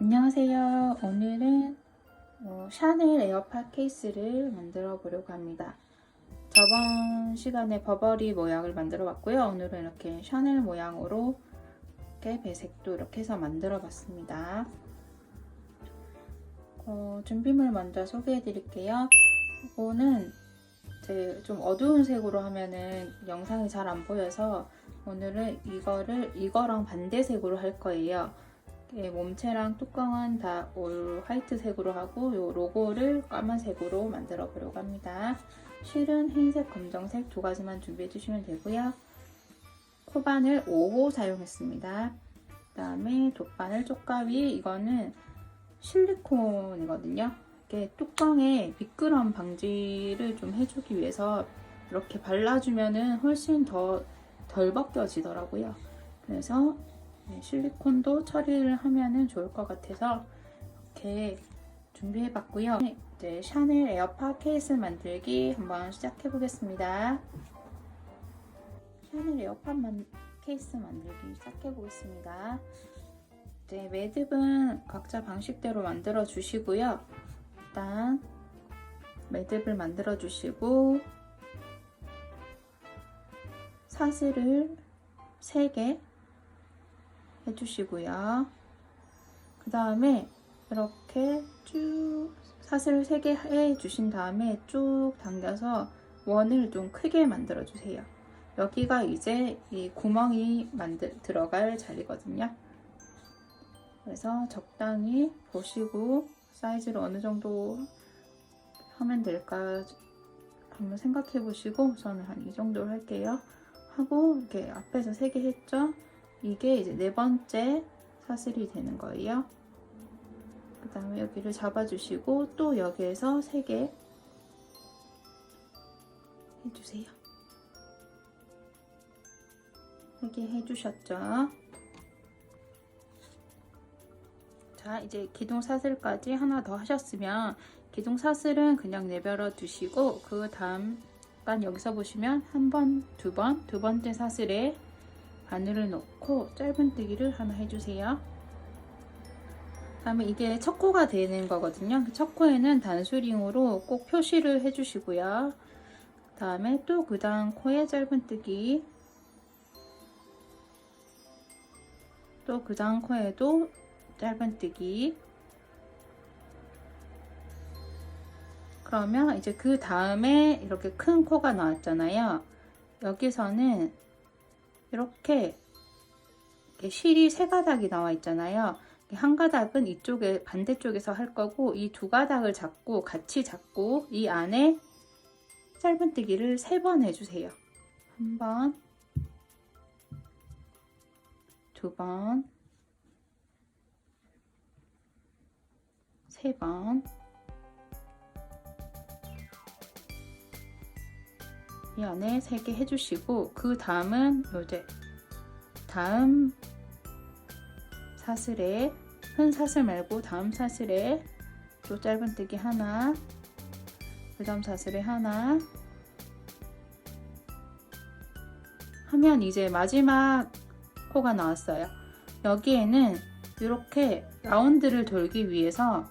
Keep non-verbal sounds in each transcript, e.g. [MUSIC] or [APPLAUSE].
안녕하세요. 오늘은 어, 샤넬 에어팟 케이스를 만들어 보려고 합니다. 저번 시간에 버버리 모양을 만들어 봤고요. 오늘은 이렇게 샤넬 모양으로 이렇게 배색도 이렇게 해서 만들어 봤습니다. 어, 준비물 먼저 소개해 드릴게요. 이거는 제좀 어두운 색으로 하면은 영상이 잘 안 보여서 오늘은 이거를 이거랑 반대색으로 할 거예요. 예, 몸체랑 뚜껑은 다 올 화이트색으로 하고 요 로고를 까만색으로 만들어 보려고 합니다. 실은 흰색, 검정색 두 가지만 준비해 주시면 되고요. 코바늘 5호 사용했습니다. 그 다음에 돗바늘 쪽가위 이거는 실리콘이거든요. 이렇게 뚜껑에 미끄럼 방지를 좀 해주기 위해서 이렇게 발라주면은 훨씬 더 덜 벗겨지더라고요. 그래서 네, 실리콘도 처리를 하면은 좋을 것 같아서 이렇게 준비해 봤고요. 이제 샤넬 에어팟 케이스 만들기 한번 시작해 보겠습니다. 샤넬 에어팟 만, 케이스 만들기 시작해 보겠습니다. 이제 매듭은 각자 방식대로 만들어 주시고요. 일단 매듭을 만들어 주시고 사슬을 3개 해주시고요. 그 다음에 이렇게 쭉 사슬을 3개 해주신 다음에 쭉 당겨서 원을 좀 크게 만들어 주세요. 여기가 이제 이 구멍이 만들, 들어갈 자리거든요. 그래서 적당히 보시고 사이즈를 어느 정도 하면 될까 한번 생각해 보시고 저는 한 이 정도로 할게요. 하고 이렇게 앞에서 3개 했죠? 이게 이제 네 번째 사슬이 되는 거예요. 그 다음에 여기를 잡아주시고 또 여기에서 3개 해주세요. 3개 해주셨죠? 자, 이제 기둥 사슬까지 하나 더 하셨으면 기둥 사슬은 그냥 내버려 두시고 그 다음 간 여기서 보시면 한 번, 두 번, 두 번째 사슬에 바늘을 넣고 짧은뜨기를 하나 해주세요. 다음에 이게 첫 코가 되는 거거든요. 첫 코에는 단수링으로 꼭 표시를 해주시고요. 다음에 또 그 다음 코에 짧은뜨기 또 그 다음 코에도 짧은뜨기 그러면 이제 그 다음에 이렇게 큰 코가 나왔잖아요. 여기서는 이렇게 실이 세 가닥이 나와 있잖아요. 한 가닥은 이쪽에 반대쪽에서 할 거고 이 두 가닥을 잡고 같이 잡고 이 안에 짧은뜨기를 세 번 해주세요. 한 번, 두 번, 세 번. 이 안에 3개 해주시고 그 다음은 이제. 다음 사슬에 큰 사슬 말고 다음 사슬에 또 짧은뜨기 하나 그 다음 사슬에 하나. 하면 이제 마지막 코가 나왔어요. 여기에는 이렇게 라운드를 돌기 위해서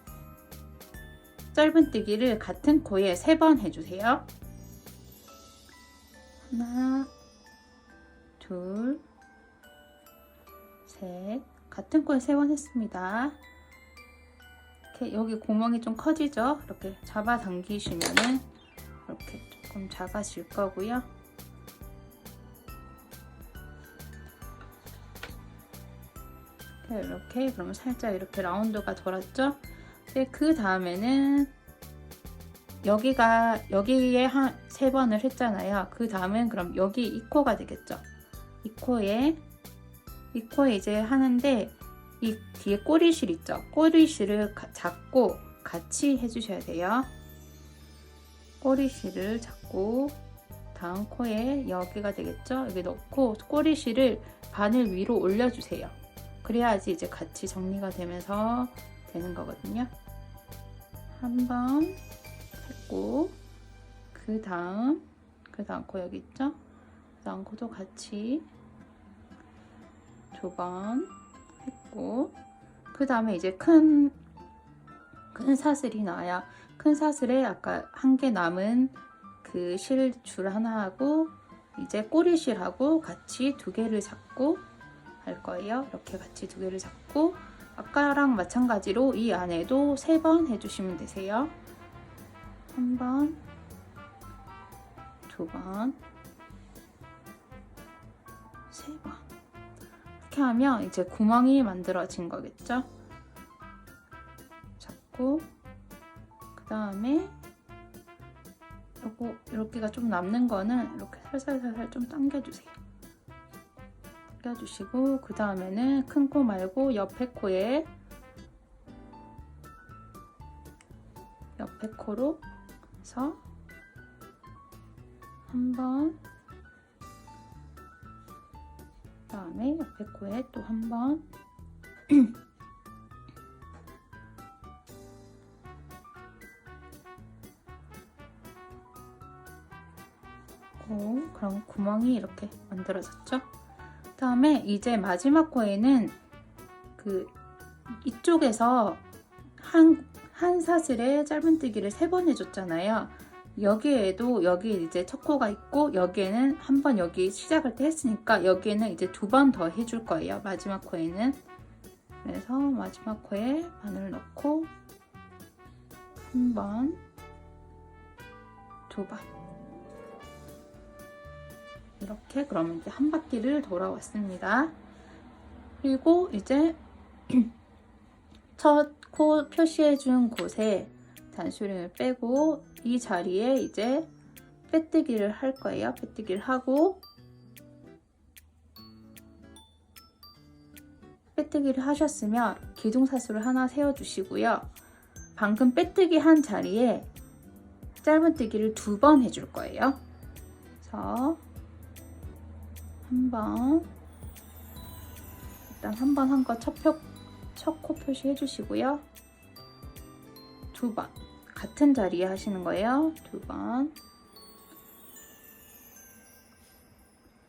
짧은뜨기를 같은 코에 3번 해주세요 하나, 둘, 셋. 같은 코에 세번 했습니다. 이렇게 여기 구멍이 좀 커지죠? 이렇게 잡아 당기시면은 이렇게 조금 작아질 거고요. 이렇게 그러면 살짝 이렇게 라운드가 돌았죠? 그 다음에는 여기가 여기에 한 세 번을 했잖아요. 그 다음은 그럼 여기 이 코가 되겠죠. 이 코에 이 코에 이제 하는데 이 뒤에 꼬리실 있죠. 꼬리실을 잡고 같이 해주셔야 돼요. 꼬리실을 잡고 다음 코에 여기가 되겠죠. 여기 넣고 꼬리실을 바늘 위로 올려주세요. 그래야지 이제 같이 정리가 되면서 되는 거거든요. 한번 했고 그 다음 그 다음 코 여기 있죠? 그 다음 코도 같이 두 번 했고 그 다음에 이제 큰, 큰 사슬이 나와요. 큰 사슬에 아까 한 개 남은 그 실 줄 하나하고 이제 꼬리실하고 같이 두 개를 잡고 할 거예요. 이렇게 같이 두 개를 잡고 아까랑 마찬가지로 이 안에도 세 번 해주시면 되세요. 한 번, 두 번, 세 번. 이렇게 하면 이제 구멍이 만들어진 거겠죠? 잡고 그 다음에 요거 이렇게가 좀 남는 거는 이렇게 살살살살 좀 당겨주세요. 당겨주시고 그 다음에는 큰 코 말고 옆에 코에 옆에 코로 해서 한 번 그 다음에 옆에 코에 또 한 번 [CLEARS THROAT] 오, 그럼 구멍이 이렇게 만들어졌죠? 그 다음에 이제 마지막 코에는 그 이쪽에서 한, 한 사슬에 짧은뜨기를 세 번 해줬잖아요. 여기에도 여기 이제 첫 코가 있고 여기에는 한 번 여기 시작할 때 했으니까 여기에는 이제 두 번 더 해줄 거예요. 마지막 코에는 그래서 마지막 코에 바늘 넣고 한 번, 두 번. 이렇게 그러면 이제 한 바퀴를 돌아왔습니다. 그리고 이제 [CLEARS THROAT] 첫 코 표시해준 곳에 단수링을 빼고 이 자리에 이제 빼뜨기를 할 거예요. 빼뜨기를 하고 빼뜨기를 하셨으면 기둥사슬을 하나 세워주시고요. 방금 빼뜨기 한 자리에 짧은뜨기를 두 번 해줄 거예요. 그래서 한 번 일단 한 번 한 거 첫 코 표시 해주시고요. 두 번 같은 자리에 하시는 거예요. 두 번.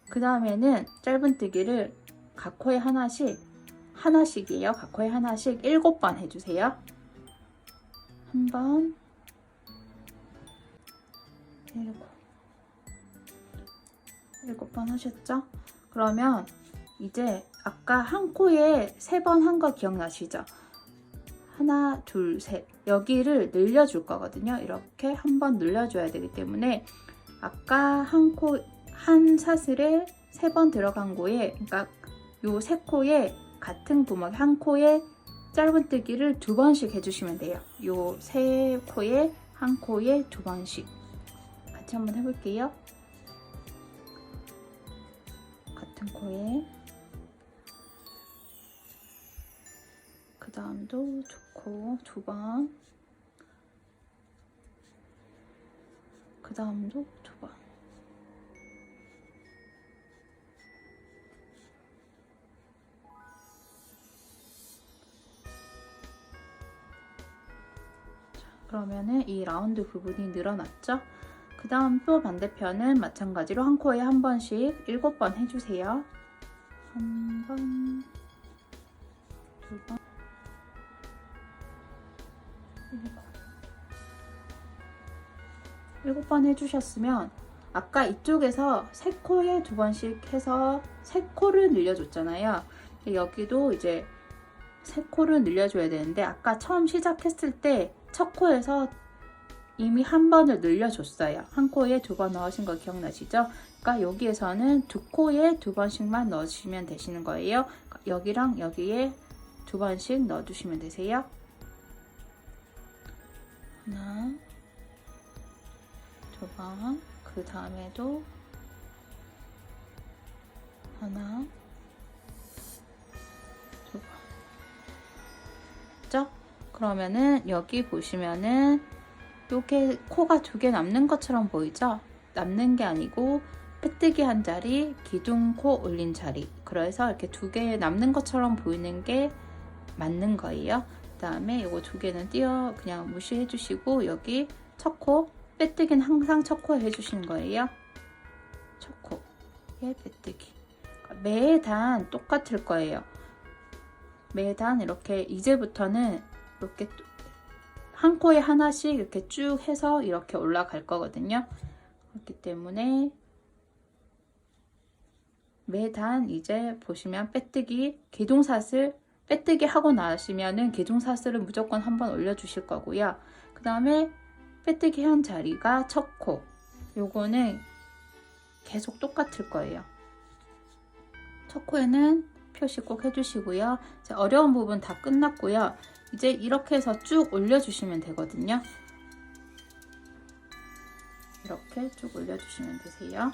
그 다음에는 짧은뜨기를 각 코에 하나씩 하나씩이에요. 각 코에 하나씩 일곱 번 해주세요. 한 번, 일곱, 일곱 번 하셨죠? 그러면 이제 아까 한 코에 세 번 한 거 기억나시죠? 하나, 둘, 셋. 여기를 늘려줄 거거든요. 이렇게 한 번 늘려줘야 되기 때문에 아까 한 코, 한 사슬에 세 번 들어간 코에, 그러니까 요 세 코에 같은 구멍 한 코에 짧은뜨기를 두 번씩 해주시면 돼요. 요 세 코에 한 코에 두 번씩. 같이 한번 해볼게요. 같은 코에 그 다음도 좋고 두 번. 그 다음도 두 번. 자, 그러면은 이 라운드 부분이 늘어났죠? 그 다음 또 반대편은 마찬가지로 한 코에 한 번씩 일곱 번 해주세요. 한 번, 두 번, 일곱. 일곱 번 해주셨으면 아까 이쪽에서 세 코에 두 번씩 해서 세 코를 늘려줬잖아요. 여기도 이제 세 코를 늘려줘야 되는데 아까 처음 시작했을 때 첫 코에서 이미 한 번을 늘려줬어요. 한 코에 두 번 넣으신 거 기억나시죠? 그러니까 여기에서는 두 코에 두 번씩만 넣으시면 되시는 거예요. 여기랑 여기에 두 번씩 넣어주시면 되세요. 하나, 두 번, 그 다음에도 하나, 두 번. 죠? 그러면은 여기 보시면은 이렇게 코가 두 개 남는 것처럼 보이죠? 남는 게 아니고 빼뜨기 한 자리, 기둥 코 올린 자리. 그래서 이렇게 두 개 남는 것처럼 보이는 게 맞는 거예요. 그 다음에 이거 두 개는 띄어 그냥 무시해 주시고 여기 첫 코, 빼뜨기는 항상 첫 코에 해주시는 거예요. 첫 코에 빼뜨기. 매 단 똑같을 거예요. 매 단 이렇게 이제부터는 이렇게 한 코에 하나씩 이렇게 쭉 해서 이렇게 올라갈 거거든요. 그렇기 때문에 매 단 이제 보시면 빼뜨기 개종사슬 빼뜨기 하고 나시면은 개종사슬을 무조건 한번 올려주실 거고요. 그 다음에 빼뜨기 한 자리가 첫 코. 요거는 계속 똑같을 거예요. 첫 코에는 표시 꼭 해주시고요. 어려운 부분 다 끝났고요. 이제 이렇게 해서 쭉 올려주시면 되거든요. 이렇게 쭉 올려주시면 되세요.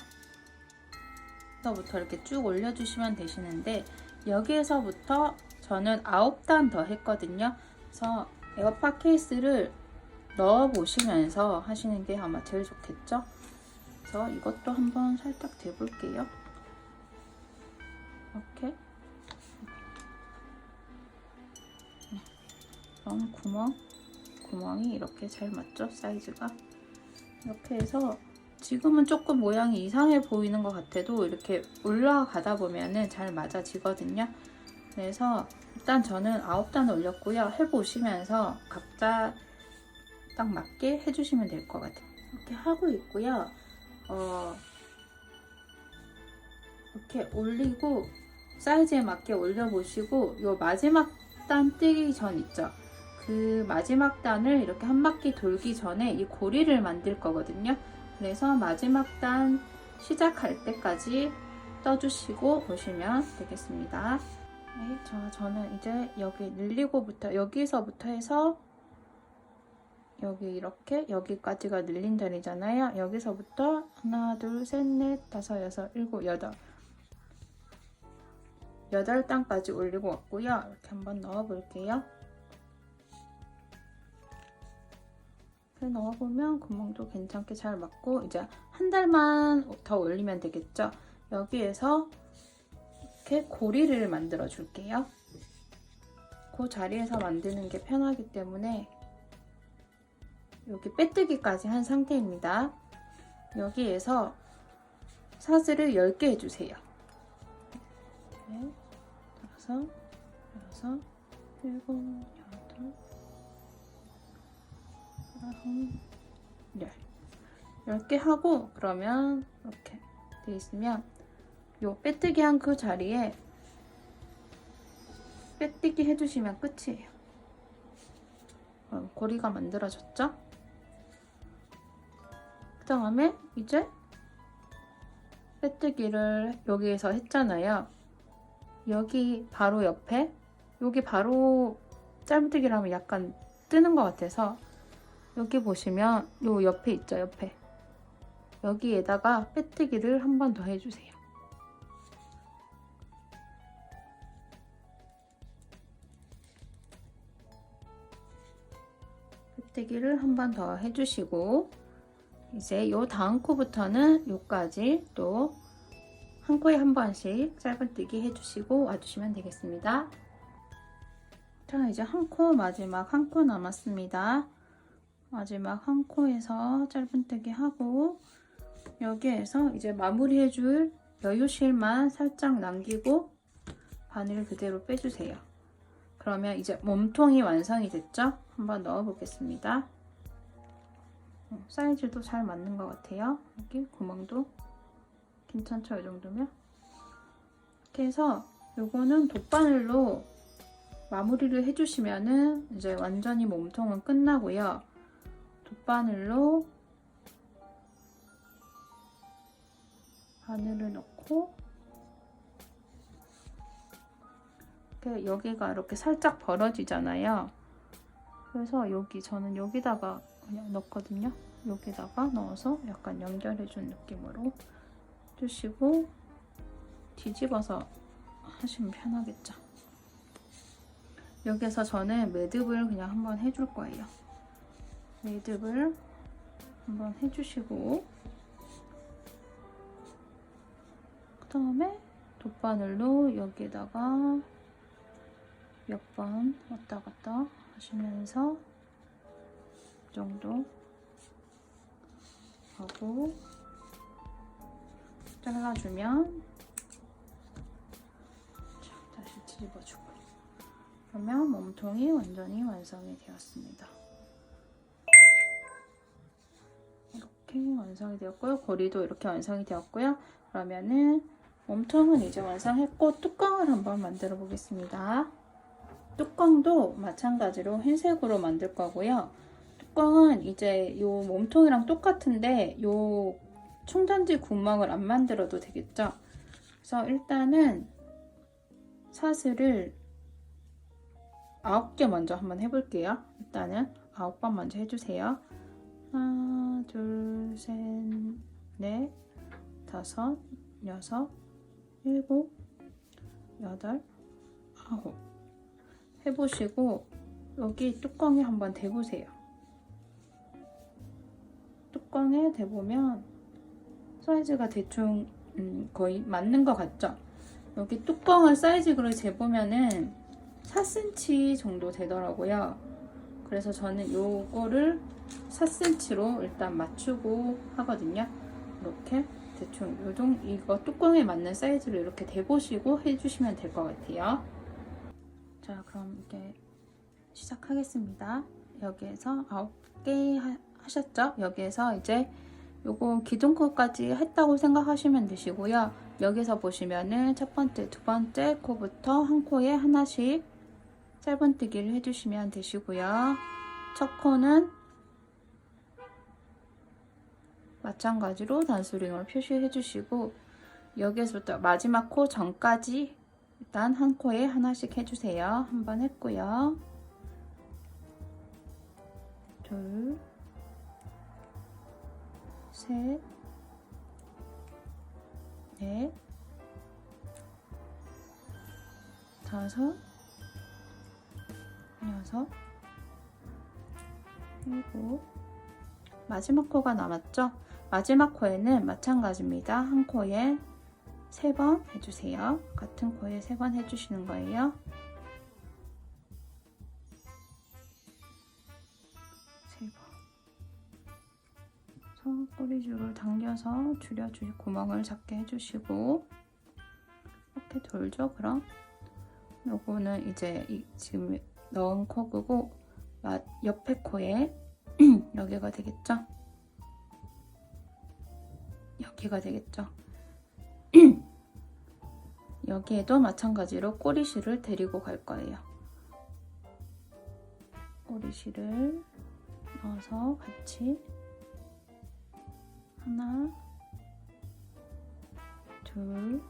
부터 이렇게 쭉 올려주시면 되시는데 여기에서부터 저는 9단 더 했거든요. 그래서 에어팟 케이스를 넣어 보시면서 하시는 게 아마 제일 좋겠죠? 그래서 이것도 한번 살짝 대볼게요. 이렇게. 그럼 구멍, 구멍이 이렇게 잘 맞죠? 사이즈가. 이렇게 해서 지금은 조금 모양이 이상해 보이는 것 같아도 이렇게 올라가다 보면은 잘 맞아지거든요. 그래서 일단 저는 9단 올렸고요. 해보시면서 각자 딱 맞게 해주시면 될 것 같아요. 이렇게 하고 있고요. 어, 이렇게 올리고 사이즈에 맞게 올려보시고 요 마지막 단 뜨기 전 있죠. 그 마지막 단을 이렇게 한 바퀴 돌기 전에 이 고리를 만들 거거든요. 그래서 마지막 단 시작할 때까지 떠주시고 보시면 되겠습니다. 네, 저, 저는 이제 여기 늘리고부터 여기서부터 해서 여기 이렇게 여기까지가 늘린 자리잖아요. 여기서부터 하나, 둘, 셋, 넷, 다섯, 여섯, 일곱, 여덟 여덟 단까지 올리고 왔고요. 이렇게 한번 넣어볼게요. 이렇게 넣어보면 구멍도 괜찮게 잘 맞고 이제 한 달만 더 올리면 되겠죠. 여기에서 이렇게 고리를 만들어 줄게요. 그 자리에서 만드는 게 편하기 때문에 여기 빼뜨기까지 한 상태입니다. 여기에서 사슬을 10개 해주세요. 네, 다섯, 여섯, 일곱, 여덟, 아홉, 열. 10개 하고 그러면 이렇게 돼 있으면 요 빼뜨기 한 그 자리에 빼뜨기 해주시면 끝이에요. 그럼 고리가 만들어졌죠? 그 다음에 이제 빼뜨기를 여기에서 했잖아요. 여기 바로 옆에 여기 바로 짧은뜨기라면 약간 뜨는 것 같아서 여기 보시면 요 옆에 있죠 옆에 여기에다가 빼뜨기를 한 번 더 해주세요. 빼뜨기를 한 번 더 해주시고 이제 요 다음 코부터는 요까지 또 한 코에 한 번씩 짧은뜨기 해주시고 와주시면 되겠습니다. 자 이제 한 코 마지막 한 코 남았습니다. 마지막 한 코에서 짧은뜨기 하고 여기에서 이제 마무리해줄 여유실만 살짝 남기고 바늘 그대로 빼주세요. 그러면 이제 몸통이 완성이 됐죠? 한번 넣어 보겠습니다. 어, 사이즈도 잘 맞는 것 같아요. 여기 구멍도 괜찮죠? 이 정도면? 이렇게 해서 요거는 돗바늘로 마무리를 해주시면은 이제 완전히 몸통은 끝나고요. 돗바늘로 바늘을 넣고 이렇게 여기가 이렇게 살짝 벌어지잖아요. 그래서 여기 저는 여기다가 그냥 넣거든요. 여기다가 넣어서 약간 연결해준 느낌으로 주시고 뒤집어서 하시면 편하겠죠. 여기서 저는 매듭을 그냥 한번 해줄 거예요. 매듭을 한번 해주시고 그 다음에 돗바늘로 여기에다가 몇 번 왔다 갔다 하시면서 이 정도 하고 잘라주면 자, 다시 뒤집어주고 그러면 몸통이 완전히 완성이 되었습니다. 이렇게 완성이 되었고요. 고리도 이렇게 완성이 되었고요. 그러면은 몸통은 이제 완성했고 뚜껑을 한번 만들어 보겠습니다. 뚜껑도 마찬가지로 흰색으로 만들 거고요. 뚜껑은 이제 요 몸통이랑 똑같은데 요 충전지 구멍을 안 만들어도 되겠죠. 그래서 일단은 사슬을 9개 먼저 한번 해볼게요. 일단은 9번 먼저 해주세요. 하나, 둘, 셋, 넷, 다섯, 여섯, 일곱, 여덟, 아홉. 해보시고 여기 뚜껑에 한번 대보세요. 뚜껑에 대보면 사이즈가 대충 음, 거의 맞는 것 같죠? 여기 뚜껑을 사이즈로 재보면은 4cm 정도 되더라고요. 그래서 저는 요거를 4cm로 일단 맞추고 하거든요. 이렇게 대충 요정 이거 뚜껑에 맞는 사이즈로 이렇게 대보시고 해주시면 될 것 같아요. 자, 그럼 이제 시작하겠습니다. 여기에서 9개 하, 하셨죠? 여기에서 이제 요거 기존 코까지 했다고 생각하시면 되시고요. 여기서 보시면은 첫 번째, 두 번째 코부터 한 코에 하나씩 짧은뜨기를 해주시면 되시고요. 첫 코는 마찬가지로 단수링으로 표시해 주시고 여기서부터 마지막 코 전까지 일단 한 코에 하나씩 해주세요. 한 번 했고요. 둘, 셋, 넷, 다섯, 여섯, 일곱, 마지막 코가 남았죠? 마지막 코에는 마찬가지입니다. 한 코에 세 번 해주세요. 같은 코에 세 번 해주시는 거예요. 세 번. 꼬리줄을 당겨서 줄여주 구멍을 작게 해주시고 이렇게 돌죠. 그럼 요거는 이제 이, 지금 넣은 코구고 옆에 코에 [CLEARS THROAT] 여기가 되겠죠? 여기가 되겠죠? [CLEARS THROAT] 여기에도 마찬가지로 꼬리실을 데리고 갈 거예요. 꼬리실을 넣어서 같이 하나, 둘,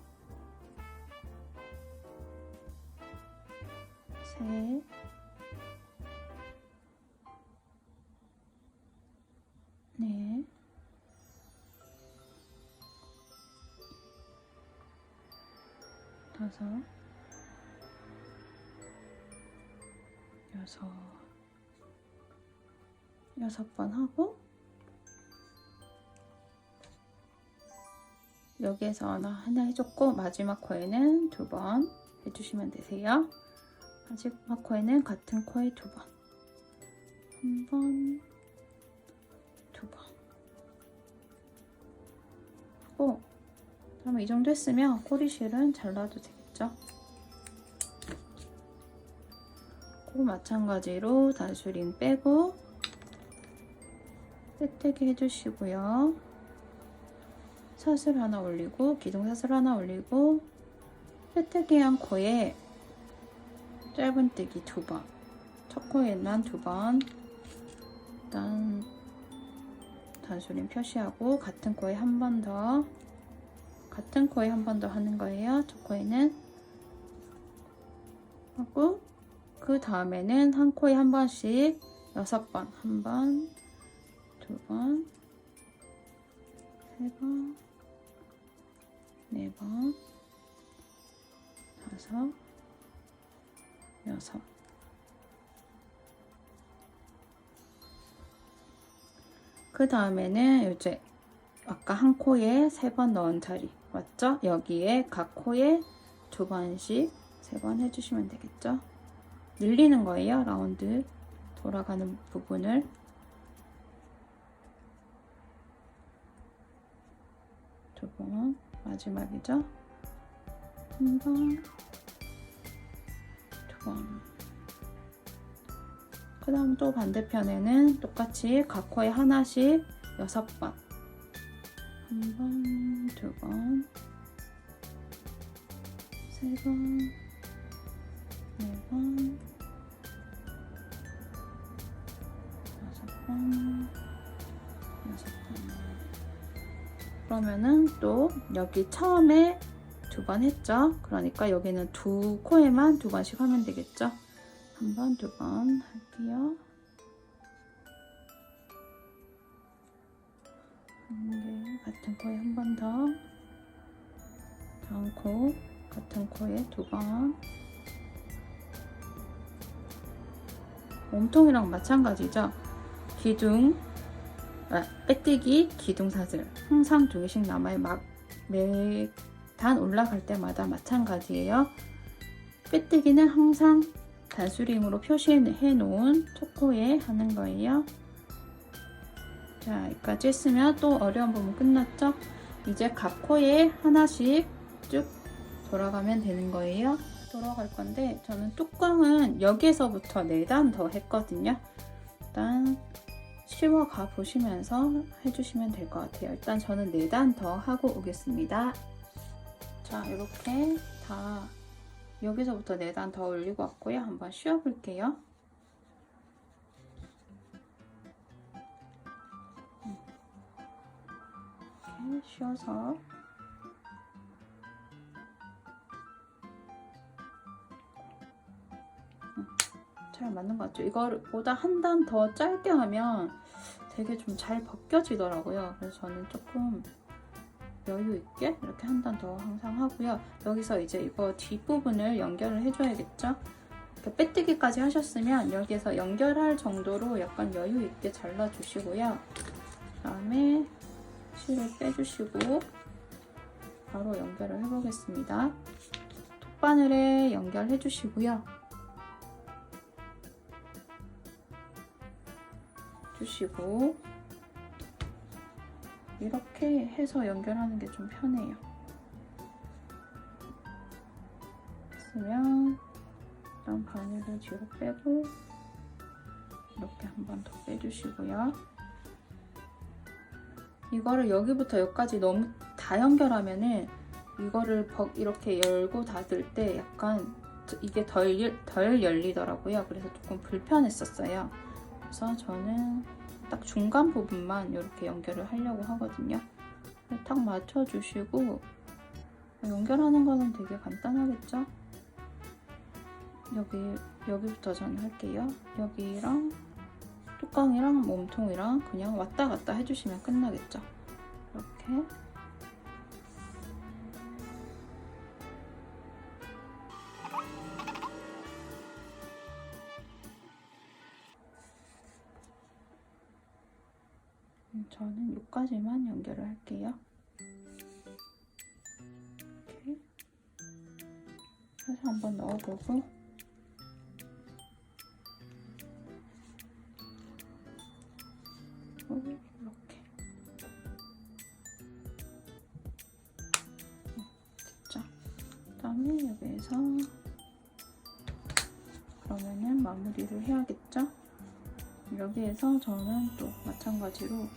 셋, 넷, 다섯, 여섯, 여섯 번 하고 여기에서 하나, 하나 해줬고 마지막 코에는 두 번 해주시면 되세요. 마지막 코에는 같은 코에 두 번, 한 번, 그러면 이 정도 했으면 꼬리실은 잘라도 되겠죠? 코 마찬가지로 단수링 빼고 떼떼기 해주시고요. 사슬 하나 올리고 기둥 사슬 하나 올리고 떼떼기한 코에 짧은뜨기 두 번. 첫 코에만 두 번. 일단 단수링 표시하고 같은 코에 한 번 더. 같은 코에 한 번 더 하는 거예요. 첫 코에는 하고 그 다음에는 한 코에 한 번씩 여섯 번, 한 번, 두 번, 세 번, 네 번, 다섯, 여섯. 그 다음에는 이제 아까 한 코에 세 번 넣은 자리 맞죠? 여기에 각 코에 두 번씩 세 번 해주시면 되겠죠? 늘리는 거예요 라운드 돌아가는 부분을 두 번 마지막이죠? 한 번, 두 번, 그 다음 또 반대편에는 똑같이 각 코에 하나씩 여섯 번. 한 번, 두 번, 세 번, 네 번, 여섯 번, 여섯 번. 그러면은 또 여기 처음에 두 번 했죠? 그러니까 여기는 두 코에만 두 번씩 하면 되겠죠? 한 번, 두 번 할게요. 코에 두 번. 몸통이랑 마찬가지죠? 기둥, 아, 빼뜨기, 기둥 사슬. 항상 두 개씩 남아요. 막, 매, 단 올라갈 때마다 마찬가지예요. 빼뜨기는 항상 단수링으로 표시해 놓은 초코에 하는 거예요. 자, 여기까지 했으면 또 어려운 부분 끝났죠? 이제 각 코에 하나씩 쭉 돌아가면 되는 거예요. 돌아갈 건데 저는 뚜껑은 여기에서부터 4단 더 했거든요. 일단 쉬워가 보시면서 해주시면 될 것 같아요. 일단 저는 4단 더 하고 오겠습니다. 자, 이렇게 다 여기서부터 4단 더 올리고 왔고요. 한번 쉬어볼게요. 이렇게 쉬어서 잘 맞는 것 같죠? 이거보다 한 단 더 짧게 하면 되게 좀 잘 벗겨지더라고요. 그래서 저는 조금 여유 있게 이렇게 한 단 더 항상 하고요. 여기서 이제 이거 뒷부분을 연결을 해줘야겠죠? 이렇게 빼뜨기까지 하셨으면 여기에서 연결할 정도로 약간 여유 있게 잘라주시고요. 그다음에 실을 빼주시고 바로 연결을 해보겠습니다. 톱바늘에 연결해 주시고요. 주시고 이렇게 해서 연결하는 게 좀 편해요. 했으면 일단 바늘을 뒤로 빼고 이렇게 한 번 더 빼주시고요. 이거를 여기부터 여기까지 너무 다 연결하면은 이거를 벅 이렇게 열고 닫을 때 약간 이게 덜, 열- 덜 열리더라고요. 그래서 조금 불편했었어요. 그래서 저는 딱 중간 부분만 이렇게 연결을 하려고 하거든요. 딱 맞춰주시고 연결하는 거는 되게 간단하겠죠? 여기 여기부터 저는 할게요. 여기랑 뚜껑이랑 몸통이랑 그냥 왔다 갔다 해주시면 끝나겠죠? 이렇게 여기까지만 연결을 할게요. 이렇게 해서 한번 넣어보고 어, 이렇게 네, 됐죠? 그다음에 여기에서 그러면은 마무리를 해야겠죠? 여기에서 저는 또 마찬가지로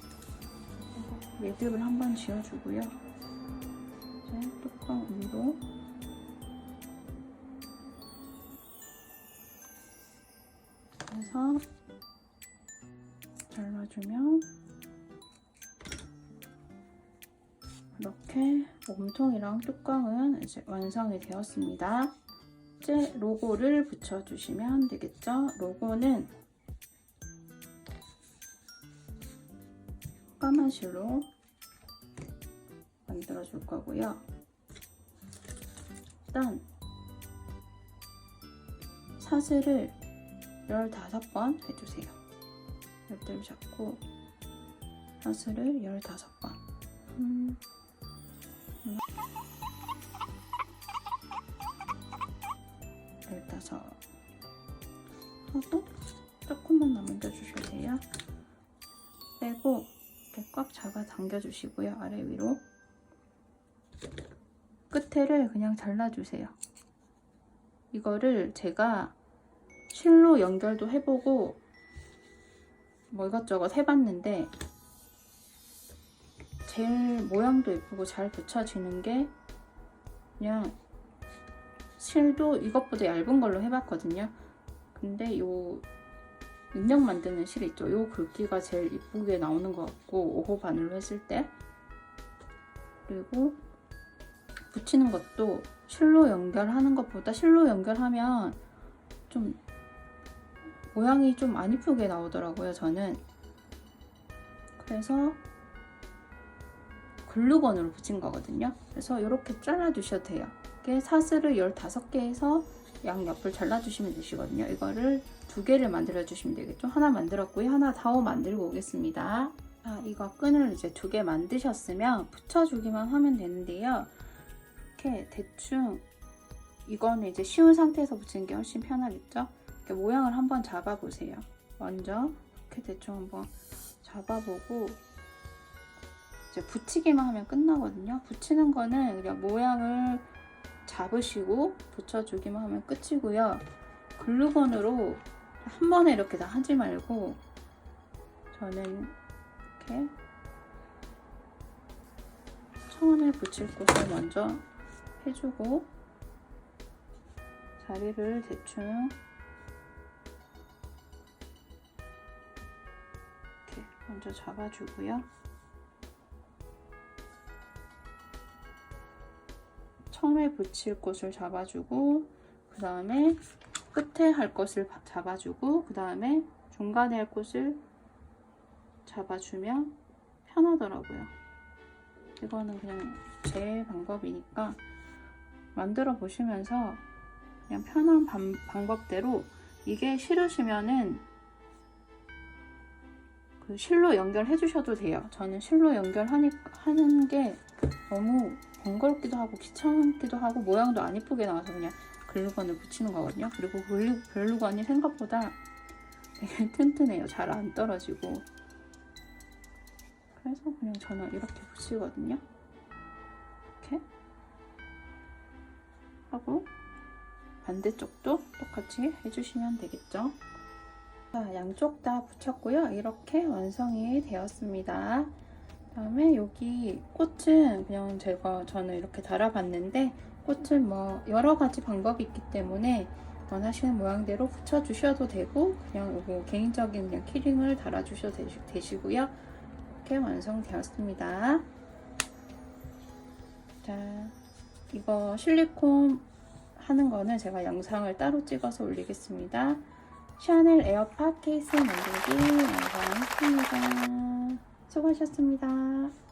매듭을 한번 지어주고요. 이제 뚜껑 위로 해서 잘라주면 이렇게 몸통이랑 뚜껑은 이제 완성이 되었습니다. 이제 로고를 붙여주시면 되겠죠? 로고는 실로 만들어 줄 거고요. 일단 사슬을 15번 해주세요. 열대를 잡고 사슬을 15번 음, 음. 15 하고 조금만 남겨주셔도 빼고 이렇게 꽉 잡아 당겨주시고요. 아래 위로 끝에를 그냥 잘라주세요. 이거를 제가 실로 연결도 해보고 뭐 이것저것 해봤는데 제일 모양도 예쁘고 잘 붙여지는 게 그냥 실도 이것보다 얇은 걸로 해봤거든요. 근데 요 인형 만드는 실 있죠. 요 굵기가 제일 이쁘게 나오는 것 같고 5호 바늘로 했을 때 그리고 붙이는 것도 실로 연결하는 것보다 실로 연결하면 좀 모양이 좀 안 이쁘게 나오더라고요. 저는 그래서 글루건으로 붙인 거거든요. 그래서 이렇게 잘라 주셔도 돼요. 이게 사슬을 15개에서 양 옆을 잘라주시면 되시거든요. 이거를 두 개를 만들어 주시면 되겠죠. 하나 만들었고요. 하나 더 만들고 오겠습니다. 자, 이거 끈을 이제 두 개 만드셨으면 붙여주기만 하면 되는데요. 이렇게 대충 이거는 이제 쉬운 상태에서 붙이는 게 훨씬 편하겠죠. 이렇게 모양을 한번 잡아보세요. 먼저 이렇게 대충 한번 잡아보고 이제 붙이기만 하면 끝나거든요. 붙이는 거는 그냥 모양을 잡으시고 붙여주기만 하면 끝이고요. 글루건으로 한 번에 이렇게 다 하지 말고 저는 이렇게 처음에 붙일 곳을 먼저 해주고 자리를 대충 이렇게 먼저 잡아주고요. 처음에 붙일 곳을 잡아주고 그 다음에 끝에 할 것을 바- 잡아주고 그 다음에 중간에 할 곳을 잡아주면 편하더라고요. 이거는 그냥 제 방법이니까 만들어 보시면서 그냥 편한 방, 방법대로 이게 싫으시면은 그 실로 연결해 주셔도 돼요. 저는 실로 연결하니 하는 게 너무 번거롭기도 하고 귀찮기도 하고 모양도 안 이쁘게 나와서 그냥 글루건을 붙이는 거거든요. 그리고 글루, 글루건이 생각보다 되게 튼튼해요. 잘 안 떨어지고. 그래서 그냥 저는 이렇게 붙이거든요. 이렇게 하고 반대쪽도 똑같이 해주시면 되겠죠. 자, 양쪽 다 붙였고요. 이렇게 완성이 되었습니다. 그다음에 여기 꽃은 그냥 제가 저는 이렇게 달아봤는데 꽃은 뭐 여러 가지 방법이 있기 때문에 원하시는 모양대로 붙여주셔도 되고 그냥 이거 개인적인 그냥 키링을 달아주셔도 되시, 되시고요. 이렇게 완성되었습니다. 자, 이거 실리콘 하는 거는 제가 영상을 따로 찍어서 올리겠습니다. 샤넬 에어팟 케이스 만들기 완성했습니다. 수고하셨습니다.